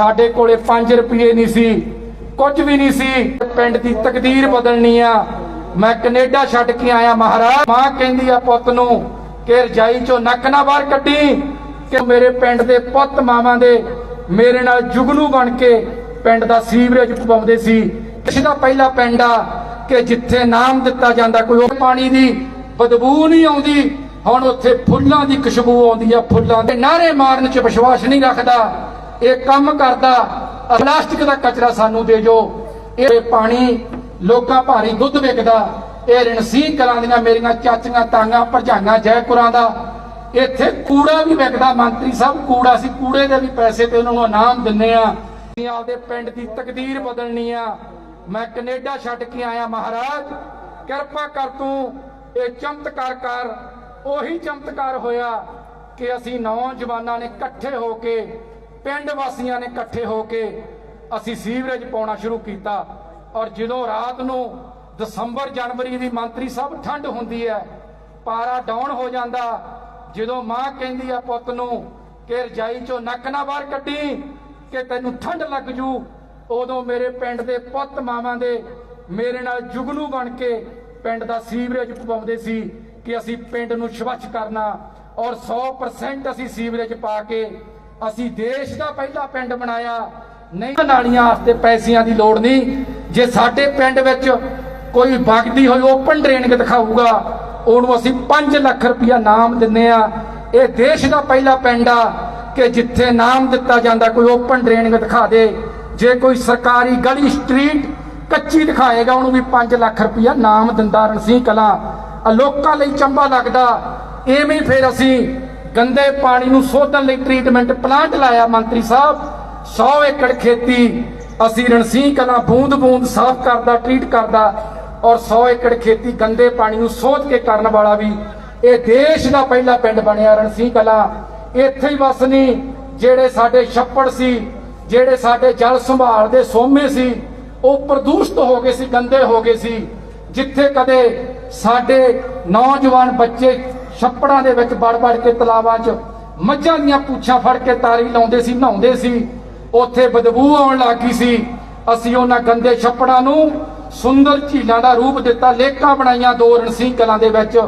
ਸਾਡੇ ਕੋਲੇ 5 ਰੁਪਏ ਨਹੀਂ ਸੀ, ਕੁਝ ਵੀ ਨਹੀਂ ਸੀ। ਪਿੰਡ ਦੀ ਤਕਦੀਰ ਬਦਲਣੀ ਆ। ਮੈਂ ਕੈਨੇਡਾ ਛੱਡ ਕੇ ਆਇਆ ਮਹਾਰਾਜ। ਮਾਂ ਕਹਿੰਦੀ ਆ ਪੁੱਤ ਨੂੰ ਕਿ ਰਜਾਈ ਚੋਂ ਨੱਕ ਨਾ ਬਾਹਰ ਕੱਢੀ, ਕਿ ਮੇਰੇ ਪਿੰਡ ਦੇ ਪੁੱਤ ਮਾਵਾਂ ਦੇ ਮੇਰੇ ਨਾਲ ਜੁਗਨੂ ਬਣ ਕੇ ਪਿੰਡ ਦਾ ਸੀਵਰੇਜ ਪਵਾਉਂਦੇ ਸੀ। ਇਸ ਦਾ ਪਹਿਲਾ ਪਿੰਡ ਆ ਕਿ ਜਿੱਥੇ ਨਾਮ ਦਿੱਤਾ ਜਾਂਦਾ, ਕੋਈ ਪਾਣੀ ਦੀ ਬਦਬੂ ਨਹੀਂ ਆਉਂਦੀ। ਹੁਣ ਉੱਥੇ ਫੁੱਲਾਂ ਦੀ ਖੁਸ਼ਬੂ ਆਉਂਦੀ ਆ, ਫੁੱਲਾਂ ਦੇ ਨਾਰੇ ਮਾਰਨ 'ਚ ਵਿਸ਼ਵਾਸ ਨਹੀਂ ਰੱਖਦਾ। ਇਹ ਕੰਮ ਕਰਦਾ, ਪਲਾਸਟਿਕ ਦਾ ਕਚਰਾ ਸਾਨੂੰ ਦੇ ਜੋ। ਇਹ ਪਾਣੀ ਲੋਕਾਂ ਭਾਰੀ ਦੁੱਧ ਵਿਕਦਾ। ਇਹ ਰਣਸੀ ਕਲਾਂ ਦੀਆਂ ਮੇਰੀਆਂ ਚਾਚੀਆਂ ਤਾਂਗਾ ਭਰਜਾਈਆਂ ਜੈਪੁਰਾਂ ਦਾ। ਇੱਥੇ ਕੂੜਾ ਵੀ ਵਿਕਦਾ, ਮੰਤਰੀ ਸਾਹਿਬ, ਕੂੜਾ ਸੀ ਕੂੜੇ ਦੇ ਵੀ ਪੈਸੇ ਤੇ ਉਹਨਾਂ ਨੂੰ ਇਨਾਮ ਦਿੰਨੇ ਆ ਆਪਦੇ ਪਿੰਡ ਦੀ ਤਕਦੀਰ ਬਦਲਣੀ ਆ। ਮੈਂ ਕੈਨੇਡਾ ਛੱਡ ਕੇ ਆਇਆ, ਮਹਾਰਾਜ। ਕਿਰਪਾ ਕਰ ਤੂੰ, ਇਹ ਚਮਤਕਾਰ ਕਰ। ਉਹੀ ਚਮਤਕਾਰ ਹੋਇਆ ਕਿ ਅਸੀਂ ਨੌਜਵਾਨਾਂ ਨੇ ਇਕੱਠੇ ਹੋ ਕੇ ਪਿੰਡ ਵਾਸੀਆਂ ਨੇ ਇਕੱਠੇ ਹੋ ਕੇ ਅਸੀਂ ਸੀਵਰੇਜ ਪਾਉਣਾ ਸ਼ੁਰੂ ਕੀਤਾ। ਔਰ ਜਦੋਂ ਰਾਤ ਨੂੰ ਦਸੰਬਰ ਜਨਵਰੀ ਦੀ ਮੰਤਰੀ ਸਾਹਿਬ ਠੰਡ ਹੁੰਦੀ ਹੈ, ਪਾਰਾ ਡਾਊਨ ਹੋ ਜਾਂਦਾ। ਜਦੋਂ ਮਾਂ ਕਹਿੰਦੀ ਆ ਪੁੱਤ ਨੂੰ ਕਿ ਰਜਾਈ ਚੋਂ ਨੱਕ ਨਾ ਬਾਹਰ ਕੱਢੀ, ਕਿ ਤੈਨੂੰ ਠੰਡ ਲੱਗ ਜੂ, ਉਦੋਂ ਮੇਰੇ ਪਿੰਡ ਦੇ ਪੁੱਤ ਮਾਵਾਂ ਦੇ ਮੇਰੇ ਨਾਲ ਜੁਗਨੂ ਬਣ ਕੇ ਪਿੰਡ ਦਾ ਸੀਵਰੇਜ ਪਵਾਉਂਦੇ ਸੀ ਕਿ ਅਸੀਂ ਪਿੰਡ ਨੂੰ ਸਵੱਛ ਕਰਨਾ। ਔਰ 100% ਅਸੀਂ ਸੀਵਰੇਜ ਪਾ ਕੇ ਅਸੀਂ ਦੇਸ਼ ਦਾ ਪਹਿਲਾ ਪਿੰਡ ਬਣਾਇਆ। ਨਹੀਂ ਨਾਲੀਆਂ ਵਾਸਤੇ ਪੈਸਿਆਂ ਦੀ ਲੋੜ ਨਹੀਂ। ਜੇ ਸਾਡੇ ਪਿੰਡ ਵਿੱਚ ਕੋਈ ਵਗਦੀ ਹੋਈ ਓਪਨ ਡਰੇਨਿੰਗ ਦਿਖਾਊਗਾ। ਉਹਨੂੰ ਅਸੀਂ 5 ਲੱਖ ਰੁਪਇਆ ਨਾਮ ਦਿੰਨੇ ਆ। ਇਹ ਦੇਸ਼ ਦਾ ਪਹਿਲਾ ਪਿੰਡ ਆ ਕਿ ਜਿੱਥੇ ਨਾਮ ਦਿੱਤਾ ਜਾਂਦਾ, ਕੋਈ ਓਪਨ ਡਰੇਨਿੰਗ ਦਿਖਾ ਦੇ। ਜੇ ਕੋਈ ਸਰਕਾਰੀ ਗਲੀ, ਸਟਰੀਟ ਕੱਚੀ ਦਿਖਾਏਗਾ, ਉਹਨੂੰ ਵੀ 5 ਲੱਖ ਰੁਪਇਆ ਨਾਮ ਦਿੰਦਾ ਰਣਸੀ ਕਲਾਂ। ਆ ਲੋਕਾਂ ਲਈ ਚੰਬਾ ਲੱਗਦਾ। ਐਵੇਂ ਹੀ ਫਿਰ ਅਸੀਂ ਗੰਦੇ ਪਾਣੀ ਨੂੰ ਸੋਧਣ ਲਈ ਟ੍ਰੀਟਮੈਂਟ ਪਲਾਂਟ ਲਾਇਆ ਮੰਤਰੀ ਸਾਹਿਬ। 100 ਏਕੜ ਖੇਤੀ ਅਸੀਂ ਰਣਸੀਂਹ ਕਲਾਂ ਬੂੰਦ ਬੂੰਦ ਸਾਫ਼ ਕਰਦਾ ਟ੍ਰੀਟ ਕਰਦਾ ਔਰ 100 ਏਕੜ ਖੇਤੀ ਗੰਦੇ ਪਾਣੀ ਨੂੰ ਸੋਧ ਕੇ ਕਰਨ ਵਾਲਾ ਵੀ ਇਹ ਦੇਸ਼ ਦਾ ਪਹਿਲਾ ਪਿੰਡ ਬਣਿਆ ਰਣਸੀ ਕਲਾ। ਇੱਥੇ ਹੀ ਬਸ ਨਹੀਂ ਜਿਹੜੇ ਸਾਡੇ ਛੱਪੜ ਸੀ, ਜਿਹੜੇ ਸਾਡੇ ਜਲ ਸੰਭਾਲ ਦੇ ਸੋਮੇ ਸੀ, ਉਹ ਪ੍ਰਦੂਸ਼ਿਤ ਹੋ ਗਏ ਸੀ, ਗੰਦੇ ਹੋ ਗਏ ਸੀ। ਜਿੱਥੇ ਕਦੇ ਸਾਡੇ ਨੌਜਵਾਨ ਬੱਚੇ ਛੱਪੜਾਂ ਦੇ ਵਿੱਚ ਵੜ ਵੜ ਕੇ ਤਲਾਵਾਂ 'ਚ ਮੱਝਾਂ ਦੀਆਂ ਪੂਛਾਂ ਫੜ ਕੇ ਤਾਰੀ ਲਾਉਂਦੇ ਸੀ, ਨਹਾਉਂਦੇ ਸੀ। ਉੱਥੇ ਬਦਬੂ ਆਉਣ ਲੱਗੀ ਸੀ। ਅਸੀਂ ਉਹਨਾਂ ਗੰਦੇ ਛੱਪੜਾਂ ਨੂੰ ਸੁੰਦਰ ਝੀਲਾਂ ਦਾ ਰੂਪ ਦਿੱਤਾ, ਲੇਕਾਂ ਬਣਾਈਆਂ ਦੋ ਰਣਸੀਂਹ ਕਲਾਂ ਦੇ ਵਿੱਚ,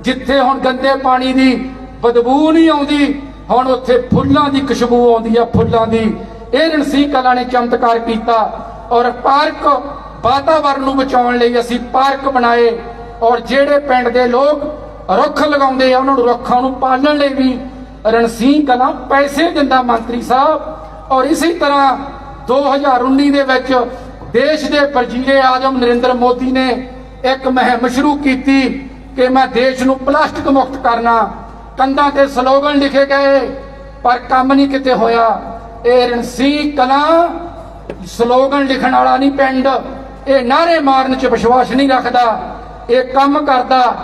ਜਿੱਥੇ ਹੁਣ ਗੰਦੇ ਪਾਣੀ ਦੀ ਬਦਬੂ ਨਹੀਂ ਆਉਂਦੀ, ਹੁਣ ਉੱਥੇ ਫੁੱਲਾਂ ਦੀ ਖੁਸ਼ਬੂ ਆਉਂਦੀ ਆ, ਫੁੱਲਾਂ ਦੀ। ਇਹ ਰਣਸੀਂਹ ਕਲਾਂ ਨੇ ਚਮਤਕਾਰ ਕੀਤਾ ਔਰ ਪਾਰਕ ਵਾਤਾਵਰਣ ਨੂੰ ਬਚਾਉਣ ਲਈ ਅਸੀਂ ਪਾਰਕ ਬਣਾਏ ਔਰ ਜਿਹੜੇ ਪਿੰਡ ਦੇ ਲੋਕ ਰੁੱਖ ਲਗਾਉਂਦੇ ਆ, ਉਹਨਾਂ ਨੂੰ ਰੁੱਖਾਂ ਨੂੰ ਪਾਲਣ ਲਈ ਵੀ ਰਣਸੀਂਹ ਕਲਾਂ ਪੈਸੇ ਦਿੰਦਾ ਮੰਤਰੀ ਸਾਹਿਬ। ਔਰ ਇਸੇ ਤਰ੍ਹਾਂ 2019 ਦੇ ਵਿੱਚ ਦੇਸ਼ ਦੇ ਵਜ਼ੀਰੇ ਆਜ਼ਮ ਨਰਿੰਦਰ ਮੋਦੀ ਨੇ ਇੱਕ ਮੁਹਿੰਮ ਸ਼ੁਰੂ ਕੀਤੀ ਕਿ ਮੈਂ ਦੇਸ਼ ਨੂੰ ਪਲਾਸਟਿਕ ਮੁਕਤ ਕਰਨਾ। ਕੰਧਾਂ ਤੇ ਸਲੋਗਨ ਲਿਖੇ ਗਏ, ਪਰ ਕੰਮ ਨਹੀਂ ਕਿਤੇ ਹੋਇਆ। ਇਹ ਰਣਸੀ ਕਲਾਂ ਸਲੋਗਨ ਲਿਖਣ ਵਾਲਾ ਨਹੀਂ ਪਿੰਡ। ਇਹ ਨਾਰੇ ਮਾਰਨ 'ਚ ਵਿਸ਼ਵਾਸ ਨਹੀਂ ਰੱਖਦਾ। ਇਹ ਕੰਮ ਕਰਦਾ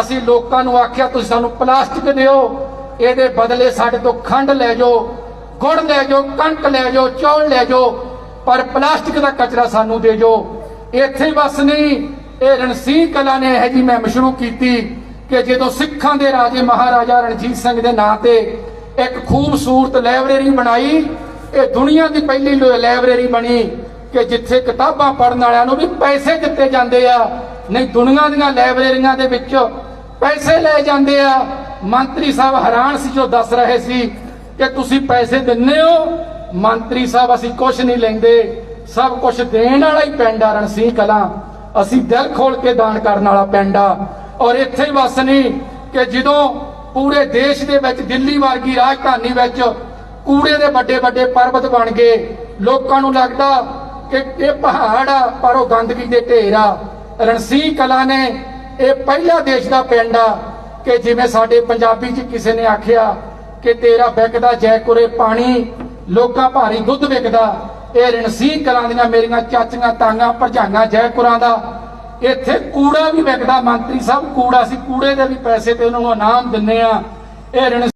ਅਸੀਂ ਲੋਕਾਂ ਨੂੰ ਆਖਿਆ, ਤੁਸੀਂ ਸਾਨੂੰ ਪਲਾਸਟਿਕ ਦਿਓ, ਇਹਦੇ ਬਦਲੇ ਸਾਡੇ ਤੋਂ ਖੰਡ ਲੈ ਜਾਓ, ਗੁੜ ਲੈ ਜਾਓ, ਕਣਕ ਲੈ ਜਾਓ, ਚੌਲ ਲੈ ਜਾਓ, ਪਰ ਪਲਾਸਟਿਕ ਦਾ ਕਚਰਾ ਸਾਨੂੰ ਦੇ ਜਾਓ। ਇੱਥੇ ਬਸ ਨਹੀਂ, ਇਹ ਰਣਸੀਂਹ ਕਲਾ ਨੇ ਇਹ ਜੀ ਮੈਂ ਸ਼ੁਰੂ ਕੀਤੀ ਕਿ ਜਦੋਂ ਸਿੱਖਾਂ ਦੇ ਰਾਜੇ ਮਹਾਰਾਜਾ ਰਣਜੀਤ ਸਿੰਘ ਦੇ ਨਾਂ ਤੇ ਇੱਕ ਖੂਬਸੂਰਤ ਲਾਇਬ੍ਰੇਰੀ ਬਣਾਈ, ਇਹ ਦੁਨੀਆ ਦੀ ਪਹਿਲੀ ਲਾਇਬ੍ਰੇਰੀ ਬਣੀ ਕਿ ਜਿੱਥੇ ਕਿਤਾਬਾਂ ਪੜਨ ਵਾਲਿਆਂ ਨੂੰ ਵੀ ਪੈਸੇ ਦਿੱਤੇ ਜਾਂਦੇ ਆ। ਨਹੀਂ, ਦੁਨੀਆ ਦੀਆਂ ਲਾਇਬ੍ਰੇਰੀਆਂ ਦੇ ਵਿੱਚ ਪੈਸੇ ਲੈ ਜਾਂਦੇ ਆ। ਮੰਤਰੀ ਸਾਹਿਬ ਹੈਰਾਨ ਸੀ ਜੋ ਦੱਸ ਰਹੇ ਸੀ ਕਿ ਤੁਸੀਂ ਪੈਸੇ ਦਿੰਨੇ ਹੋ। ਮੰਤਰੀ ਸਾਹਿਬ, ਅਸੀਂ ਕੁਝ ਨਹੀਂ ਲੈਂਦੇ। ਸਭ ਕੁਝ ਦੇਣ ਵਾਲਾ ਹੀ ਪਿੰਡ ਆ, ਰਣਸੀਂਹ ਅਸੀਂ ਦਿਲ ਖੋਲ ਕੇ ਦਾਨ ਕਰਨ ਵਾਲਾ ਪਿੰਡ ਔਰ ਇੱਥੇ ਹੀ ਬਸ ਨਹੀਂ ਕਿ ਜਦੋਂ ਪੂਰੇ ਦੇਸ਼ ਦੇ ਵਿੱਚ, ਦਿੱਲੀ ਵਰਗੀ ਰਾਜਧਾਨੀ ਵਿੱਚ ਕੂੜੇ ਦੇ ਵੱਡੇ ਵੱਡੇ ਪਰਬਤ ਬਣ ਗਏ, ਲੋਕਾਂ ਨੂੰ ਲੱਗਦਾ ਕਿ ਇਹ ਪਹਾੜ ਆ, ਪਰ ਉਹ ਗੰਦਗੀ ਦੇ ਢੇਰ ਆ। ਰਣਸੀ ਕਲਾ ਨੇ ਇਹ ਪਹਿਲਾ ਦੇਸ਼ ਦਾ ਪਿੰਡ ਆ ਕਿ ਜਿਵੇਂ ਸਾਡੇ ਪੰਜਾਬੀ ਚ ਕਿਸੇ ਨੇ ਆਖਿਆ ਕਿ ਤੇਰਾ ਵਿਕਦਾ ਜੈਕੁਰੇ ਪਾਣੀ, ਲੋਕਾਂ ਭਾਰੀ ਦੁੱਧ ਵਿਕਦਾ। ਇਹ ਰਣਸੀਂਹ ਕਲਾਂ ਦੀਆਂ ਮੇਰੀਆਂ ਚਾਚੀਆਂ ਤਾਂਗਾ ਭਰਜਾਈਆਂ ਜੈਕੁਰਾਂ ਦਾ। ਇੱਥੇ ਕੂੜਾ ਵੀ ਵਿਕਦਾ, ਮੰਤਰੀ ਸਾਹਿਬ ਕੂੜਾ ਸੀ ਕੂੜੇ ਦੇ ਵੀ ਪੈਸੇ ਤੇ ਉਹਨਾਂ ਨੂੰ ਇਨਾਮ ਦਿੰਨੇ ਆ ਇਹ ਰਣ